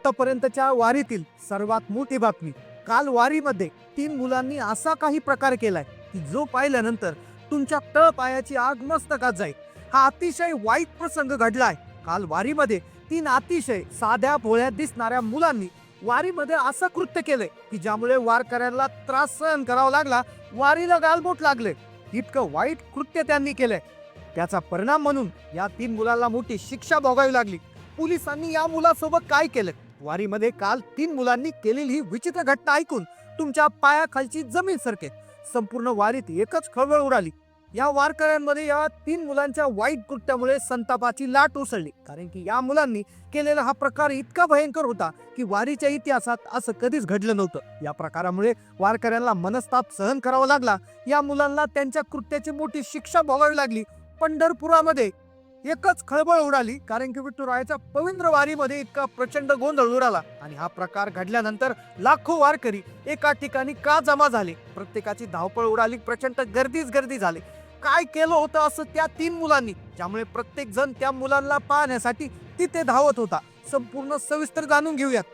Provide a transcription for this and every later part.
आतापर्यंतच्या वारीतील सर्वात मोठी बातमी. काल वारीमध्ये तीन मुलांनी असा काही प्रकार केलाय की जो पाहिल्यानंतर तुमच्या तळपायाची आग मस्तकात जाईल. हा अतिशय वाईट प्रसंग घडलाय. काल वारीमध्ये तीन अतिशय साध्या भोळ्या दिसणाऱ्या मुलांनी वारीमध्ये असं कृत्य केलंय की ज्यामुळे वारकऱ्यांना त्रास सहन करावा लागला वारीला गालबोट लागले. इतकं वाईट कृत्य त्यांनी केलंय. त्याचा परिणाम म्हणून या तीन मुलांना मोठी शिक्षा भोगावी लागली. पोलिसांनी या मुलासोबत काय केलं? वारीमध्ये काल तीन मुलांनी केलेली ही विचित्र घटना ऐकून तुमच्या पायाखालची जमीन सरके. संपूर्ण वारीत एकच खळबळ उडाली. या वारकऱ्यांमध्ये या तीन मुलांच्या वाईट कृत्यामुळे संतापाची लाट उसळली. कारण की या मुलांनी केलेला हा प्रकार इतका भयंकर होता की वारीच्या इतिहासात असं कधीच घडलं नव्हतं. या प्रकारामुळे वारकऱ्यांना मनस्ताप सहन करावा लागला. या मुलांना त्यांच्या कृत्याची मोठी शिक्षा भोगावी लागली. पंढरपुरामध्ये एकच खळबळ उडाली कारण की विठुरायाच्या पवित्र वारीमध्ये इतका प्रचंड गोंधळ उडाला. आणि हा प्रकार घडल्यानंतर लाखो वारकरी एका ठिकाणी का जमा झाले? प्रत्येकाची धावपळ उडाली प्रचंड गर्दीच गर्दी झाली. काय केलं होतं असं त्या तीन मुलांनी? ज्यामुळे प्रत्येक जण त्या मुलांना पाहण्यासाठी तिथे धावत होता. संपूर्ण सविस्तर जाणून घेऊयात.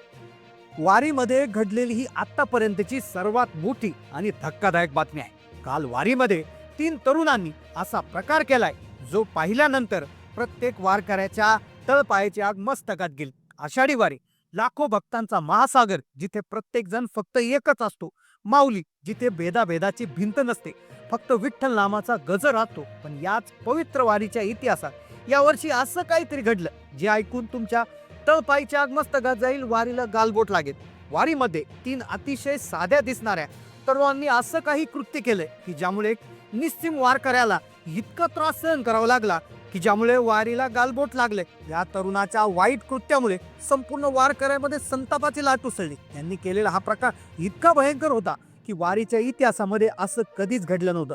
वारीमध्ये घडलेली ही आतापर्यंतची सर्वात मोठी आणि धक्कादायक बातमी आहे. काल वारीमध्ये तीन तरुणांनी असा प्रकार केलाय जो पाहिल्यानंतर प्रत्येक वारकऱ्याच्या तळपायाची आग मस्तकात गेली. आषाढी वारी लाखो भक्तांचा महासागर जिथे प्रत्येक जण फक्त एकच असतो. माऊली जिथे भेदाभेदाची भिंत नसते. फक्त विठ्ठल नामाचा गजर राहतो. पण याच पवित्र वारीच्या इतिहासात यावर्षी असं काहीतरी घडलं जे ऐकून तुमच्या तळपायीच्या आग मस्तकात जाईल वारीला गालबोट लागेल. वारीमध्ये तीन अतिशय साध्या दिसणाऱ्या तरुणांनी असं काही कृत्य केलंय की ज्यामुळे एक निस्सिम वारकऱ्याला इतका त्रास सहन करावा लागला की ज्यामुळे वारीला गालबोट लागले. या तरुणाच्या वाईट कृत्यामुळे संपूर्ण वारकऱ्यामध्ये संतापाची लाट उसळली. यांनी केलेला हा प्रकार इतका भयंकर होता की वारीच्या इतिहासामध्ये असं कधीच घडलं नव्हतं.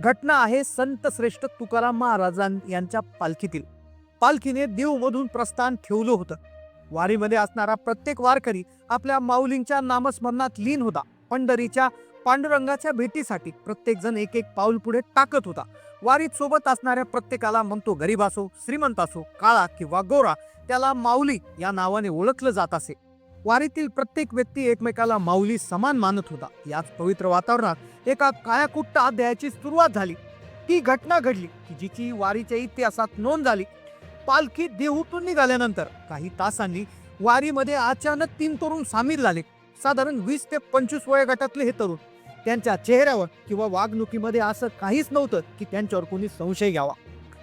घटना आहे संत श्रेष्ठ तुकाराम महाराजां यांच्या पालखीतील. पालखीने देवमधून प्रस्थान ठेवलं होतं. वारीमध्ये असणारा प्रत्येक वारकरी आपल्या माऊलींच्या नामस्मरणात लीन होता. पंढरीच्या पांडुरंगाच्या भेटीसाठी प्रत्येक जण एक एक पाऊल पुढे टाकत होता. वारीत सोबत असणाऱ्या प्रत्येकाला म्हणतो गरीब असो श्रीमंत असो काळा किंवा गोरा त्याला माऊली या नावाने ओळखलं जात असे. वारीतील प्रत्येक व्यक्ती एकमेकाला माऊली समान मानत होता. याच पवित्र वातावरणात एका कायाकुट्ट अध्यायाची सुरुवात झाली. ती घटना घडली की जिची वारीच्या इतिहासात नोंद झाली. पालखी देहूतून निघाल्यानंतर काही तासांनी वारीमध्ये अचानक तीन तरुण सामील झाले. साधारण वीस ते पंचवीस वयोगटातले हे तरुण त्यांच्या चेहऱ्यावर किंवा वागणुकीमध्ये असं काहीच नव्हतं की त्यांच्यावर कोणी संशय घ्यावा.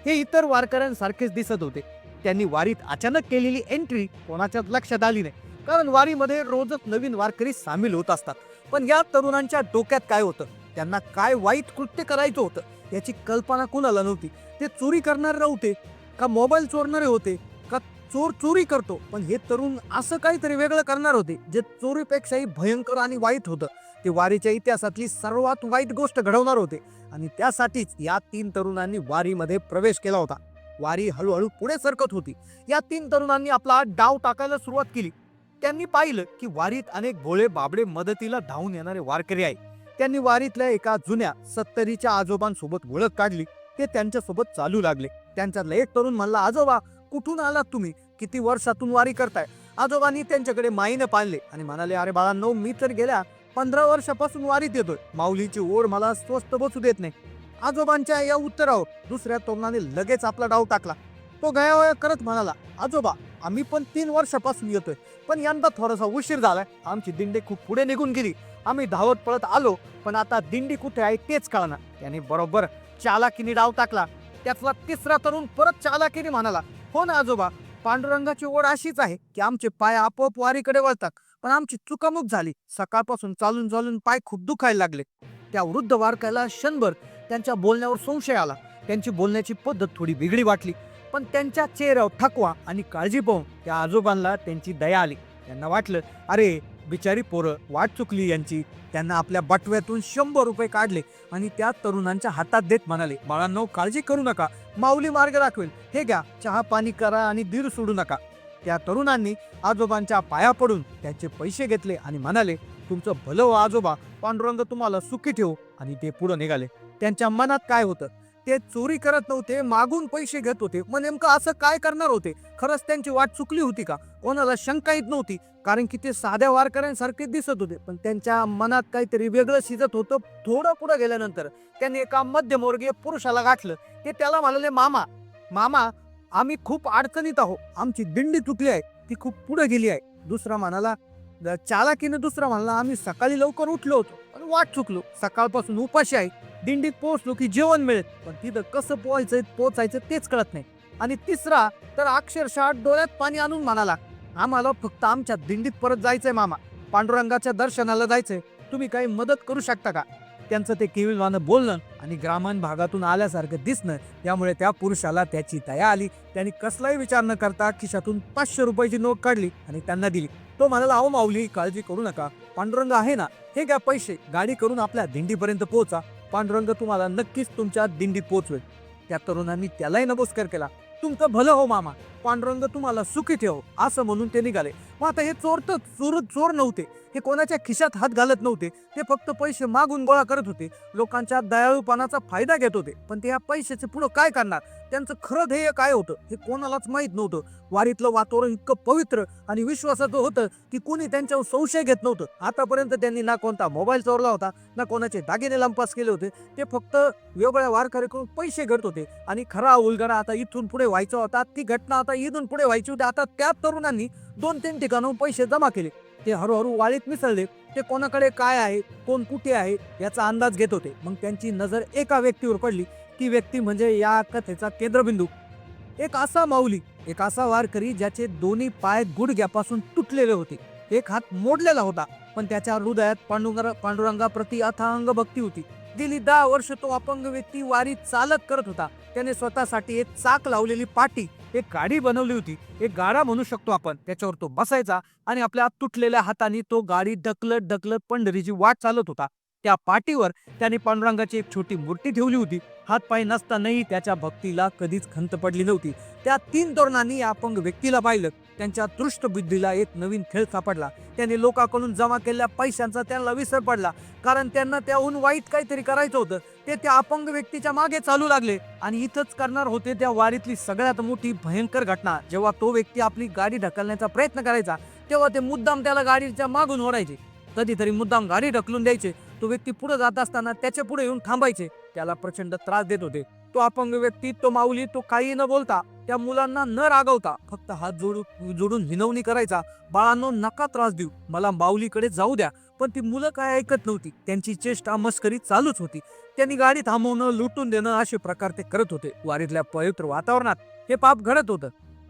हे इतर वारकऱ्यांसारखेच दिसत होते. त्यांनी वारीत अचानक केलेली एंट्री कोणाच्याच लक्षात आली नाही. कारण वारीमध्ये रोजच नवीन वारकरी सामील होत असतात. पण या तरुणांच्या डोक्यात काय होतं? त्यांना काय वाईट कृत्य करायचं होतं? याची कल्पना कुणाला नव्हती. ते चोरी करणारे नव्हते का मोबाईल चोरणारे होते का चोर चोरी करतो? पण हे तरुण असं काहीतरी वेगळं करणार होते जे चोरीपेक्षाही भयंकर आणि वाईट होतं. ते वारीच्या इतिहासातली सर्वात वाईट गोष्ट घडवणार होते. आणि त्यासाठीच या तीन तरुणांनी वारीमध्ये प्रवेश केला होता. वारी हळूहळू पुढे सरकत होती. या तीन तरुणांनी आपला डाव टाकायला सुरुवात केली. त्यांनी पाहिलं की वारीत अनेक भोळे बाबडे मदतीला धावून येणारे वारकरी आहे त्यांनी वारीतल्या एका जुन्या सत्तरीच्या आजोबांसोबत ओळख काढली. ते त्यांच्यासोबत चालू लागले. त्यांच्यातला एक तरुण म्हणला आजोबा कुठून आलात तुम्ही? किती वर्षातून वारी करताय? आजोबांनी त्यांच्याकडे माईनं पाळले आणि म्हणाले अरे बाळांनो मी तर गेल्या पंधरा वर्षापासून वारीत येतोय. माऊलीची ओढ मला स्वस्त बसू देत नाही. आजोबांच्या या उत्तरावर दुसऱ्या तरुणाने लगेच आपला डाव टाकला. तो गयावया करत म्हणाला आजोबा आम्ही पण तीन वर्षापासून येतोय. पण यंदा थोडासा उशीर झालाय. आमची दिंडी खूप पुढे निघून गेली. आम्ही धावत पळत आलो पण आता दिंडी कुठे आहे तेच कळना. त्याने बरोबर चालाकीने डाव टाकला. त्यातला तिसरा तरुण परत चालाकीने म्हणाला हो ना आजोबा पांडुरंगाची ओढ अशीच आहे की आमचे पाय आपोआप वारीकडे वळतात. पण आमची चुकामुक झाली. सकाळपासून चालून चालून पाय खूप दुखायला लागले. त्या वृद्ध वारकाला क्षणभर त्यांच्या बोलण्यावर संशय आला. त्यांची बोलण्याची पद्धत थोडी वेगळी वाटली. पण त्यांच्या चेहऱ्यावर थकवा आणि काळजी पाहून त्या आजोबांना त्यांची दया आली. त्यांना वाटलं अरे बिचारी पोरं वाट चुकली यांची. त्यांना आपल्या बटव्यातून शंभर रुपये काढले आणि त्या तरुणांच्या हातात देत म्हणाले बाळांनो काळजी करू नका. माऊली मार्ग दाखवेल. हे घ्या. चहा पाणी करा आणि धीर सोडू नका. त्या तरुणांनी आजोबांच्या पाया पडून त्याचे पैसे घेतले आणि म्हणाले तुमचं भलं हो आजोबा पांडुरंग तुम्हाला सुखी ठेवू. आणि ते पुढे निघाले. त्यांच्या मनात काय होतं? ते चोरी करत नव्हते मागून पैसे घेत होते. मग नेमकं असं काय करणार होते? खरंच त्यांची वाट चुकली होती का? कोणाला शंका येत नव्हती कारण की ते साध्या वारकऱ्यांसारखे दिसत होते. पण त्यांच्या मनात काहीतरी वेगळं शिजत होतं. थोडं पुढं गेल्यानंतर त्यांनी एका मध्यमवर्गीय पुरुषाला गाठलं. ते त्याला म्हणाले मामा मामा आम्ही खूप अडचणीत आहो आमची दिंडी चुकली आहे. ती खूप पुढे गेली आहे. दुसरा म्हणाला चालाकीने दुसरा म्हणाला आम्ही सकाळी लवकर उठलो होतो पण वाट चुकलो. सकाळपासून उपाशी आहे. दिंडीत पोहोचलो की जेवण मिळेल. पण तिथं कसं पोहायचं पोचायचं तेच कळत नाही. आणि तिसरा तर अक्षरशः डोळ्यात पाणी आणून म्हणाला आम्हाला फक्त आमच्या दिंडीत परत जायचंय मामा. पांडुरंगाच्या दर्शनाला जायचंय. तुम्ही काही मदत करू शकता का? त्यांचं ते केविलवानं बोलणं आणि ग्रामीण भागातून आल्यासारखं दिसणं त्यामुळे त्या पुरुषाला त्याची दया आली. त्यांनी कसलाही विचार न करता खिशातून पाचशे रुपयाची नोट काढली आणि त्यांना दिली. तो म्हणाला अहो माऊली काळजी करू नका. पांडुरंग आहे ना हे घ्या पैसे. गाडी करून आपल्या दिंडीपर्यंत पोहोचा. पांडुरंग तुम्हाला नक्कीच तुमच्या दिंडीत पोहोचवेल. त्या तरुणांनी त्यालाही नमस्कार केला. तुमचं भलं हो मामा. पांडुरंग तुम्हाला सुखी ठेव असं म्हणून ते निघाले. मग आता हे चोर तर चोर चोर नव्हते. हे कोणाच्या खिशात हात घालत नव्हते. ते फक्त पैसे मागून गोळा करत होते. लोकांच्या दयाळूपणाचा फायदा घेत होते. पण ते या पैशाचे पुढं काय करणार? त्यांचं खरं ध्येय काय होतं? हे कोणालाच माहीत नव्हतं. वारीतलं वातावरण इतकं पवित्र आणि विश्वासाचं होतं की कोणी त्यांच्यावर संशय घेत नव्हतं. आतापर्यंत त्यांनी ना कोणता मोबाईल चोरला होता ना कोणाचे दागिने लंपास केले होते. ते फक्त वेगवेगळ्या वारकऱ्याकडून पैसे घेत होते. आणि खरा उलगडा आता इथून पुढे व्हायचा होता. ती घटना आता इथून पुढे व्हायची होती. आता त्या तरुणांनी दोन तीन ठिकाणाहून पैसे जमा केले. ते हळूहळू वाळीत मिसळले ते कोणाकडे काय आहे कोण कुठे आहे याचा अंदाज घेत होते. मग त्यांची नजर एका व्यक्तीवर पडली. ती व्यक्ती म्हणजे या कथेचा केंद्रबिंदू. एक असा माऊली एक असा वारकरी ज्याचे दोन्ही पाय गुडघ्यापासून तुटलेले होते. एक हात मोडलेला होता पण त्याच्या हृदयात पांडुरंगा पांडुरंगाप्रती अथांग भक्ती होती. गेली दहा वर्ष तो अपंग व्यक्ती वारी चालत करत होता. त्याने स्वतःसाठी एक चाक लावलेली पाटी एक गाडी बनवली होती. एक गाडा म्हणू शकतो आपण. त्याच्यावर तो बसायचा आणि आपल्या तुटलेल्या हाताने तो गाडी ढकलत ढकलत पंढरीची वाट चालत होता. त्या पाठीवर त्याने पांडुरंगाची एक छोटी मूर्ती ठेवली होती. हातपाय नसतानाही त्याच्या भक्तीला कधीच खंत पडली नव्हती. त्या तीन तरुणांनी या अपंग व्यक्तीला पाहिलं. त्यांच्या दृष्ट बुद्धीला एक नवीन खेळ सापडला. त्याने लोकांकडून जमा केलेल्या पैशांचा त्यांना विसर पडला. कारण त्यांना त्याहून वाईट काहीतरी करायचं होतं. ते त्या अपंग व्यक्तीच्या मागे चालू लागले. आणि इथंच करणार होते त्या वारीतली सगळ्यात मोठी भयंकर घटना. जेव्हा तो व्यक्ती आपली गाडी ढकलण्याचा प्रयत्न करायचा तेव्हा ते मुद्दाम त्याला गाडीच्या मागून ओढायचे. कधीतरी मुद्दाम गाडी ढकलून द्यायचे. तो व्यक्ती पुढे जात असताना त्याच्या पुढे येऊन थांबायचे. त्याला प्रचंड त्रास देत होते. तो अपंग व्यक्ती तो माऊली तो काही न बोलता त्या मुलांना न रागवता फक्त हात जोडू जोडून विनवणी करायचा बाळांनो नका त्रास देऊ. मला माऊलीकडे जाऊ द्या. पण ती मुलं काय ऐकत नव्हती. त्यांची चेष्टा मस्करी चालूच होती. त्यांनी गाडी थांबवणं लुटून देणं असे प्रकार ते करत होते. वारीतल्या पवित्र वातावरणात हे पाप घडत होतं.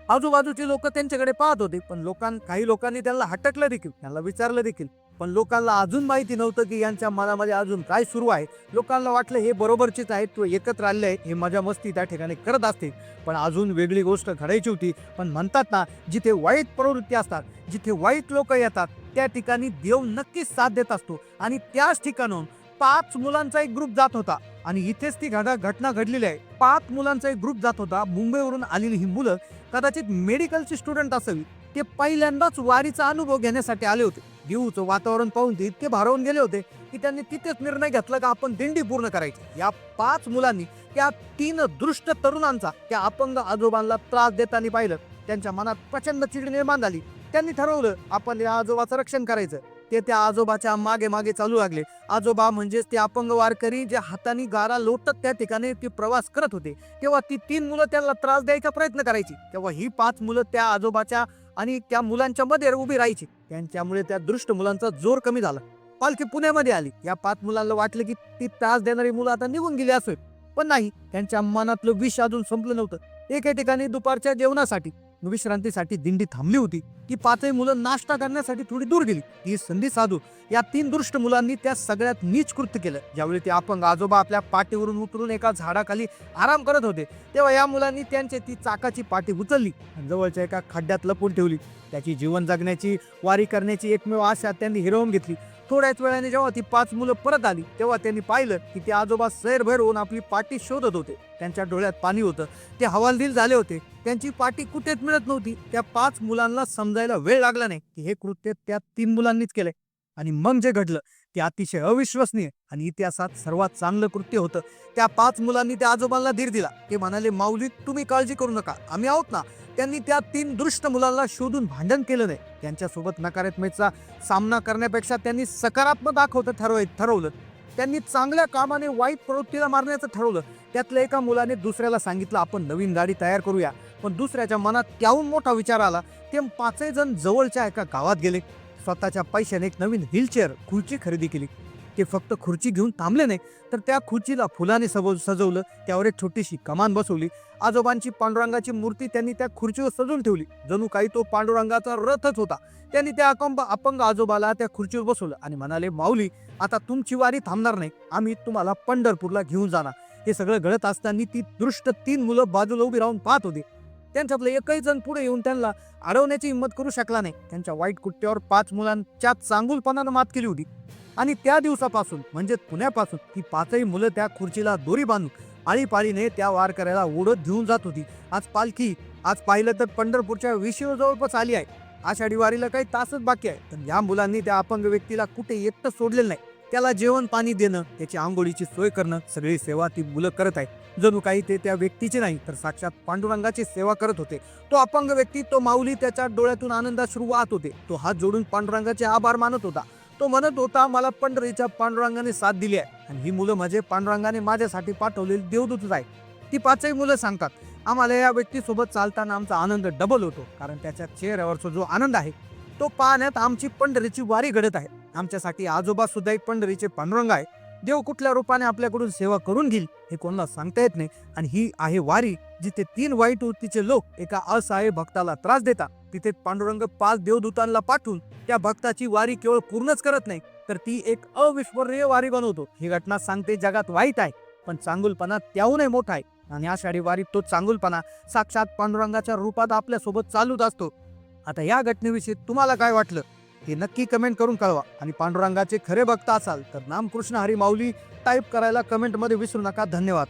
आजूबाजूचे लोक त्यांच्याकडे पाहत होते पण लोकां काही लोकांनी त्यांना हटकलं देखील त्यांना विचारलं देखील. पण लोकांना अजून माहिती नव्हतं की यांच्या मनामध्ये अजून काय सुरू आहे. लोकांना वाटलं हे बरोबरचेच आहेत तो एकत्र आले आहे हे मजा मस्ती त्या ठिकाणी करत असते पण अजून वेगळी गोष्ट घडायची होती. पण म्हणतात ना जिथे वाईट प्रवृत्ती असतात जिथे वाईट लोक येतात त्या ठिकाणी देव नक्कीच साथ देत असतो. आणि त्याच ठिकाणून पाच मुलांचा एक ग्रुप जात होता. आणि इथेच ती घडा घटना घडलेली आहे. पाच मुलांचा एक ग्रुप जात होता. मुंबईवरून आलेली ही मुलं कदाचित मेडिकलची स्टुडंट असावी. ते पहिल्यांदाच वारीचा अनुभव घेण्यासाठी आले होते. भिवचं वातावरण पाहून ते इतके भारावून गेले होते की त्यांनी तिथेच निर्णय घेतला का आपण दिंडी पूर्ण करायची. या पाच मुलांनी त्या तीन दृष्ट तरुणांचा त्या अपंग आजोबांना त्रास देताना पाहिलं. त्यांच्या मनात प्रचंड चिड निर्माण झाली. त्यांनी ठरवलं आपण या आजोबाचं रक्षण करायचं. ते त्या आजोबाच्या मागे मागे चालू लागले. आजोबा म्हणजेच ते अपंग वारकरी जे हाताने गारा लोटत त्या ठिकाणी ते प्रवास करत होते. तेव्हा ती तीन मुलं त्यांना त्रास द्यायचा प्रयत्न करायची. तेव्हा ही पाच मुलं त्या आजोबाच्या आणि त्या मुलांच्या मध्ये उभी राहायची. त्यांच्यामुळे त्या दृष्ट मुलांचा जोर कमी झाला. पालखी पुण्यामध्ये आली. या पाच मुलांना वाटलं की ती त्रास देणारी मुलं आता निघून गेली असेल. पण नाही त्यांच्या मनातलं विष अजून संपलं नव्हतं. एके ठिकाणी दुपारच्या जेवणासाठी विश्रांतीसाठी दिंडी थांबली होती. की पाचही मुलं नाश्ता करण्यासाठी थोडी दूर गेली. ही संधी साधू या तीन दृष्ट मुलांनी त्या सगळ्यात नीच कृत्य केलं. ज्यावेळी ते अपंग आजोबा आपल्या पाठीवरून उतरून एका झाडाखाली आराम करत होते तेव्हा या मुलांनी त्यांची ती चाकाची पाठी उचलली जवळच्या एका खड्ड्यात लपून ठेवली. त्याची जीवन जगण्याची वारी करण्याची एकमेव आशा त्यांनी हिरवून घेतली. थोड्याच वेळाने जेव्हा ती पाच मुलं परत आली तेव्हा त्यांनी पाहिलं की ते आजोबा सैरभैर होऊन आपली पाठी शोधत होते. त्यांच्या डोळ्यात पाणी होतं. ते हवालदिल झाले होते. त्यांची पाठी कुठेच मिळत नव्हती. त्या पाच मुलांना समजा समजायला वेळ लागला नाही की हे कृत्य त्या तीन मुलांनीच केलंय. आणि मग जे घडलं ते अतिशय अविश्वसनीय आणि इतिहासात सर्वात चांगलं कृत्य होतं. त्या पाच मुलांनी त्या आजोबांना धीर दिला. ते म्हणाले माऊली तुम्ही काळजी करू नका. आम्ही आहोत ना. त्यांनी त्या तीन दृष्ट मुलांना शोधून भांडण केलं नाही. त्यांच्यासोबत नकारात्मकचा सामना करण्यापेक्षा त्यांनी सकारात्मक दाखवतं ठरव ठरवलं. त्यांनी चांगल्या कामाने वाईट प्रवृत्तीला मारण्याचं ठरवलं. त्यातल्या एका मुलाने दुसऱ्याला सांगितलं आपण नवीन गाडी तयार करूया. पण दुसऱ्याच्या मनात त्याहून मोठा विचार आला ते पाचही जण जवळच्या एका गावात गेले. स्वतःच्या पैशाने एक नवीन व्हीलचेअर खुर्ची खरेदी केली. ते फक्त खुर्ची घेऊन थांबले नाही तर त्या खुर्चीला फुलाने सजव सजवलं त्यावर एक छोटीशी कमान बसवली. आजोबांची पांडुरंगाची मूर्ती त्यांनी त्या खुर्चीवर सजवून ठेवली. जणू काही तो पांडुरंगाचा रथच होता. त्यांनी त्या अकंब अपंग आजोबाला त्या खुर्चीवर बसवलं आणि म्हणाले माऊली आता तुमची वारी थांबणार नाही. आम्ही तुम्हाला पंढरपूरला घेऊन जाणार. हे सगळं घडत असताना ती दृष्ट तीन मुलं बाजूला उभी राहून पाहत होती. त्यांच्यातलं एकही जण पुढे येऊन त्यांना अडवण्याची हिंमत करू शकला नाही. त्यांच्या वाईट कुट्ट्यावर पाच मुलांच्या चांगुलपणानं मात केली होती. आणि त्या दिवसापासून म्हणजे पुण्यापासून ती पाचही मुलं त्या खुर्चीला दोरी बांधून आळीपाळीने त्या वार करायला ओढत घेऊन जात होती. आज पालखी आज पाहिलं तर पंढरपूरच्या विषय जवळपास आली आहे. आषाढी वारीला काही तासच बाकी आहे. पण या मुलांनी त्या अपंग व्यक्तीला कुठे एकटं सोडलेलं नाही. त्याला जेवण पाणी देणं त्याची आंघोळीची सोय करणं सगळी सेवा ती मुलं करत आहे जणू काही ते त्या व्यक्तीचे नाही तर साक्षात पांडुरंगाची सेवा करत होते. तो अपंग व्यक्ती तो माऊली त्याच्या डोळ्यातून आनंदाश्रू वाहत होते. तो हात जोडून पांडुरंगाचे आभार मानत होता. तो म्हणत होता मला पंढरीच्या पांडुरंगाने साथ दिली आहे आणि ही मुलं माझे पांडुरंगाने माझ्यासाठी पाठवलेली देवदूतच आहे ती पाचही मुलं सांगतात आम्हाला या व्यक्तीसोबत चालताना आमचा आनंद डबल होतो कारण त्याच्या चेहऱ्यावरचा जो आनंद आहे तो पाहण्यात आमची पंढरीची वारी घडत आहे. आमच्यासाठी आजोबा सुद्धा एक पंढरीचे पांडुरंग आहे. देव कुठल्या रूपाने आपल्याकडून सेवा करून घेईल हे कोणाला सांगता येत नाही. आणि ही आहे वारी जिथे तीन वाईट वृत्तीचे लोक एका असहाय्य भक्ताला त्रास देतात. तिथे पांडुरंग पाच देवदूतांना पाठवून त्या भक्ताची वारी केवळ पूर्णच करत नाही तर ती एक अविस्मरणीय वारी बनवतो. ही घटना सांगते जगात वाईट आहे पण चांगुलपणा त्याहूनही मोठा आहे. आणि आषाढी वारीत तो चांगुलपणा साक्षात पांडुरंगाच्या रूपात आपल्यासोबत चालूच असतो. आता या घटनेविषयी तुम्हाला काय वाटलं? हे नक्की कमेंट करून कळवा. आणि पांडुरंगाचे खरे भक्त असाल तर नामकृष्ण हरी माऊली टाईप करायला कमेंटमध्ये विसरू नका. धन्यवाद.